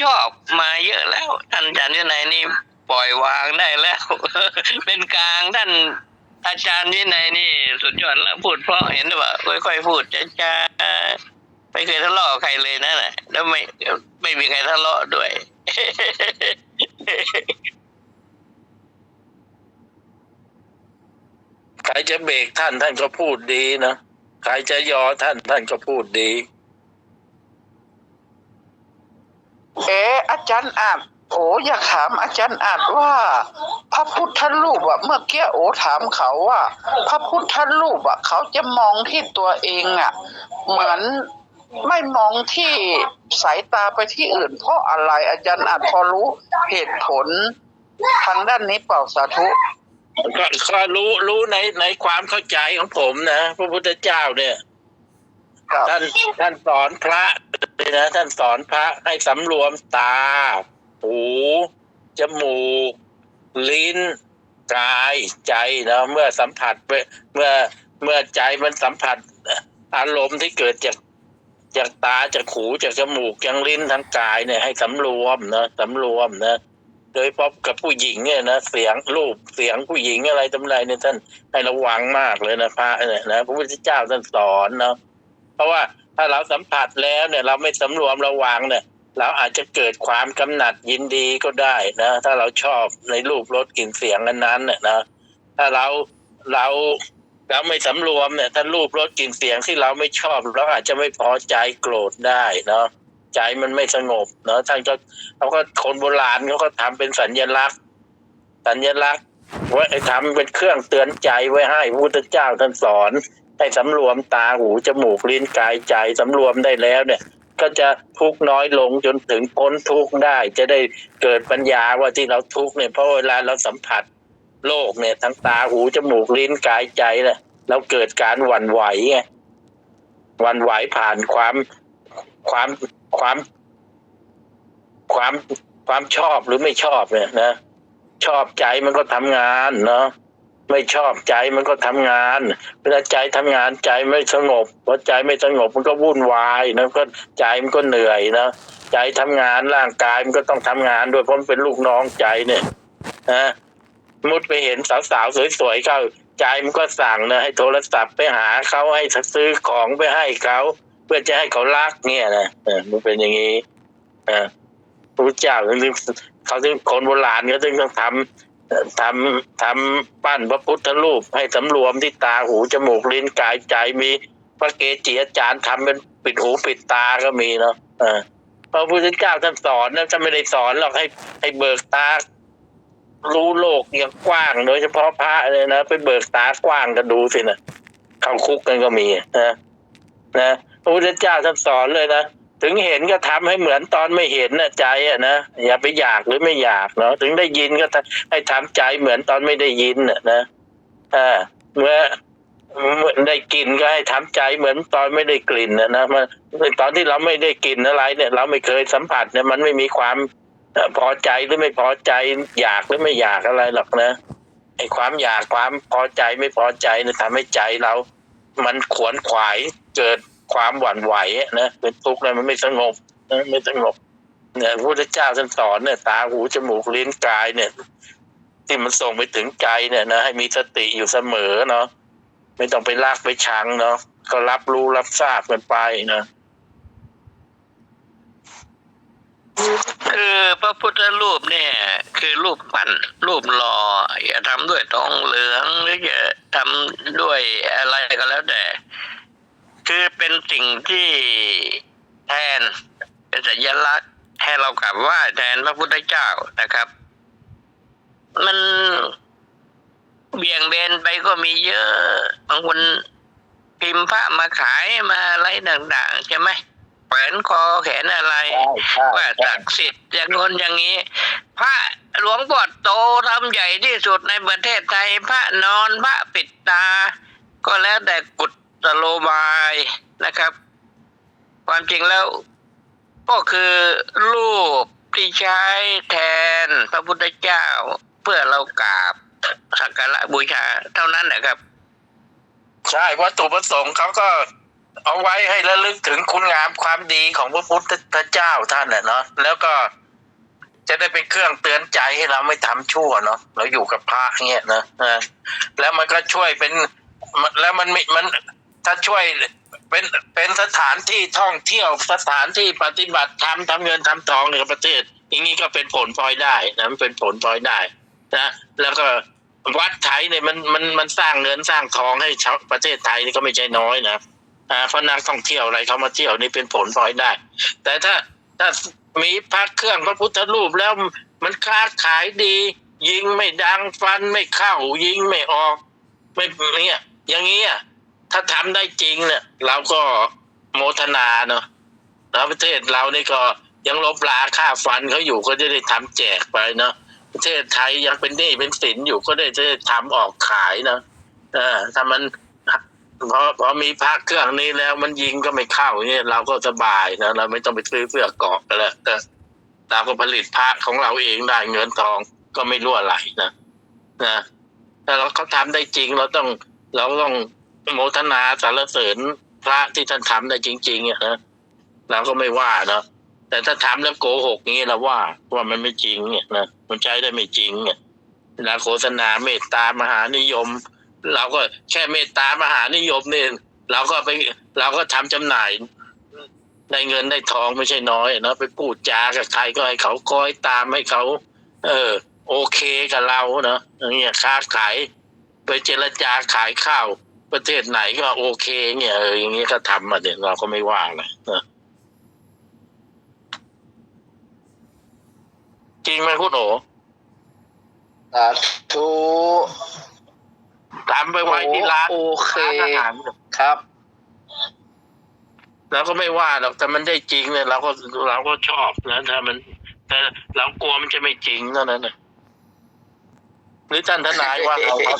ชอบมาเยอะแล้ว ท่านอาจารย์วินัยนี่ปล่อยวางได้แล้ว เป็นกลางท่านอาจารย์วินัยนี่สุดยอดแล้วพูดเพราะเห็นหรือเปล่าค่อยๆพูดจ้าๆไม่เคยทะเลาะใครเลยนะน่ะแล้วไม่ไม่มีใครทะเลาะด้วยใครจะเบรกท่านท่านก็พูดดีนะใครจะยอท่านท่านก็พูดดี เอ๋อาจารย์อาจโอ้อยากถามอาจารย์อาจว่า พระพุทธรูปอะเมื่อกี้โอ้ถามเขาว่า พระพุทธรูปอะเขาจะมองที่ตัวเองอะเหมือนไม่มองที่สายตาไปที่อื่น เพราะอะไรอาจารย์อาจพอรู้เหตุผลทางด้านนี้เปล่าสาธุก็ก็รู้รู้ในในความเข้าใจของผมนะพระพุทธเจ้าเนี่ย ครับท่านท่านสอนพระเลยนะท่านสอนพระให้สำรวมตา หู จมูก ลิ้น กายใจนะเมื่อสัมผัสไปเมื่อเมื่อใจมันสัมผัส อารมณ์ที่เกิดจากจากตาจากหูจากจมูกจากลิ้นทั้งกายเนี่ยให้สำรวมนะสำรวมนะโดยเฉพาะกับผู้หญิงเนี่ยนะเสียงรูปเสียงผู้หญิงอะไรทำไรเนี่ยท่านให้ระวังมากเลยนะพระเนี่ยนะพระพุทธเจ้าท่านสอนเนาะ เพราะว่าถ้าเราสัมผัสแล้วเนี่ยเราไม่สำรวมระวังเนี่ยเราอาจจะเกิดความกำหนัดยินดีก็ได้นะถ้าเราชอบในรูปรสกลิ่นเสียงนั้นๆเนี่ยนะถ้าเราเราเราไม่สำรวมเนี่ยถ้ารูปรสกลิ่นเสียงที่เราไม่ชอบเราอาจจะไม่พอใจโกรธได้เนาะใจมันไม่สงบเนาะท่านก็เขาก็คนโบราณเขาก็ทำเป็นสัญลักษณ์ สัญลักษณ์ไว้ทำเป็นเครื่องเตือนใจไว้ให้พุทธเจ้าท่านสอน ให้สำรวมตาหูจมูกลิ้นกายใจสำรวมได้แล้วเนี่ย ก็จะทุกน้อยลงจนถึงพ้นทุกได้ จะได้เกิดปัญญาว่าที่เราทุกเนี่ยเพราะเวลาเราสัมผัสโลกเนี่ย ทั้งตาหูจมูกลิ้นกายใจเนี่ยเราเกิดการหวั่นไหวไงหวั่นไหวผ่านความความความความความชอบหรือไม่ชอบเนี่ยนะ ชอบใจมันก็ทำงานเนาะ ไม่ชอบใจมันก็ทำงานเวลาใจทำงานใจไม่สงบพอใจไม่สงบมันก็วุ่นวายนะก็ใจมันก็เหนื่อยนะใจทำงานร่างกายมันก็ต้องทำงานด้วยเพราะมันเป็นลูกน้องใจเนี่ยนะมุดไปเห็นสาวๆสวยๆเข้าใจมันก็สั่งนะให้โทรศัพท์ไปหาเขาให้ซื้อของไปให้เขาเพื่อจะให้เขารักเนี่ยนะมันเป็นอย่างนี้อ่าพระพุทธเจ้าถึงเขาถึงคนโบราณเขาถึงต้องทำ ทำทำปั้นพระพุทธรูปให้สำรวมที่ตาหูจมูกลิ้นกายใจมีพระเกจิอาจารย์ทำเป็นปิดหูปิดตาก็มีเนาะพระพุทธเจ้าท่านสอนนะท่านไม่ได้สอนหรอกให้ให้เบิกตา รู้โลกอย่างกว้างโดยเฉพาะพระเลยนะไปเบิกตากว้างกันดูสินะเข้าคุกกันก็มีนะนะพระพุทธเจ้าท่านสอนเลยนะ ถึงเห็นก็ทำให้เหมือนตอนไม่เห็นนะใจอะนะอย่าไปอยากหรือไม่อยากเนาะถึงได้ยินก็ให้ทำใจเหมือนตอนไม่ได้ยินน่ะนะอ่าเมื่อได้กลิ่นก็ให้ทำใจเหมือนตอนไม่ได้กลิ่นนะนะมันตอนที่เราไม่ได้กลิ่นอะไรเนี่ย เราไม่เคยสัมผัสเนี่ยมันไม่มีความพอใจหรือไม่พอใจอยากหรือไม่อยากอะไรหรอกนะไอ้ความอยากความพอใจไม่พอใจเนี่ยทำให้ใจเรา มันขวนขวายเกิด ความหวั่นไหวนะเป็นทุกข์เลยมันไม่สงบนะไม่สงบเนี่ยพระพุทธเจ้าท่านสอนเนี่ยตาหูจมูกลิ้นกายเนี่ย ที่มันส่งไปถึงใจเนี่ยนะให้มีสติอยู่เสมอเนาะไม่ต้องไปลากไปชังเนาะก็รับรู้รับทราบกันไปนะคือพระพุทธรูปเนี่ย คือรูปปั้นรูปหล่ออย่าทำด้วยทองเหลืองหรือจะทำด้วยอะไรก็แล้วแต่ คือเป็นสิ่งที่แทน เป็นสัญลักษณ์ให้เรากลับไหว่าแทนพระพุทธเจ้านะครับ มันเบี่ยงเบนไปก็มีเยอะบางคนพิมพ์พระมาขายมาอะไรต่างๆใช่ไหมแขวนคอแขนอะไร ว่าศักดิ์สิทธิ์อย่างคนอย่างนี้ พระหลวงพ่อโตทำใหญ่ที่สุดในประเทศไทย พระนอนพระปิดตา ก็แล้วแต่กุ โลบายนะครับ ความจริงแล้ว ก็คือรูปที่ใช้แทนพระพุทธเจ้า เพื่อเรากราบสักการะบูชาเท่านั้นนะครับ ใช่วัตถุประสงค์เขาก็เอาไว้ให้ระลึกถึงคุณงามความดีของพระพุทธเจ้าท่านเนาะแล้วก็จะได้เป็นเครื่องเตือนใจให้เราไม่ทำชั่วเนาะเราอยู่กับพระเงี้ยนะแล้วมันก็ช่วยเป็น แล้วมันมัน ถ้าช่วยเป็นเป็นสถานที่ท่องเที่ยวสถานที่ปฏิบัติธรรมทำเงินทำทองในประเทศ อย่างนี้ก็เป็นผลพลอยได้นะมันเป็นผลพลอยได้นะแล้วก็วัดไทยเนี่ยมันมันมันสร้างเงินสร้างทองให้ชาวประเทศไทยนี่ก็ไม่ใช่น้อยนะอ่าเพราะนักท่องเที่ยวอะไรเขามาเที่ยวนี่เป็นผลพลอยได้ แต่ถ้าถ้ามีพระเครื่องพระพุทธรูปแล้วมันค้าขายดี ยิงไม่ดังฟันไม่เข้ายิงไม่ออก ไม่เนี่ยอย่างนี้อะ ถ้าทำได้จริงเนี่ย เราก็โมทนาเนาะแล้วประเทศเรานี่ก็ยังลบลาค่าฟันเขาอยู่ก็จะได้ทำแจกไปเนาะประเทศไทยยังเป็นหนี้เป็นสินอยู่ก็ได้จะได้ทำออกขายเนาะเออถ้ามันพอพอมีพระเครื่องนี้แล้วมันยิงก็ไม่เข้าเนี่ยเราก็สบายนะเราไม่ต้องไปซื้อเสื้อเกาะกันแล้วแต่เราก็ผลิตพระของเราเองได้เงินทองก็ไม่รั่วไหลนะนะถ้าเราเขาทำได้จริงเราต้องเราต้อง โมทนาสารเสริญพระที่ท่านทำได้จริงๆอะนะเราก็ไม่ว่าเนาะแต่ถ้าทำแล้วโกหกงี้เราว่าว่ามันไม่จริงเนี่ยนะมันใช้ได้ไม่จริงเนี่ยเวลาโฆษณาเมตตามหานิยม เราก็แค่เมตตามหานิยมเนี่ยเราก็ไปเราก็ทำจำหน่ายได้เงินได้ทองไม่ใช่น้อยเนาะไปพูดจากับใครก็ให้เขาคอยตามให้เขา เออ โอเคกับเราเนาะอย่างเงี้ยค้าขายไปเจรจาขายข้าว ประเทศไหนก็โอเค เนี่ยเอออย่างเงี้ยก็ทำมาเนี่ยเราก็ไม่ว่านะเออจริงไหมคุณโอสาธุทำไปไว้ที่ร้านโอเคร้านอาหารครับเราก็ไม่ว่าหรอกแต่มันได้จริงเนี่ยเราก็เราก็ชอบนะถ้ามัน แต่เรากลัวมันจะไม่จริงเท่านั้นนะหรือท่านทนายว่าเราครับ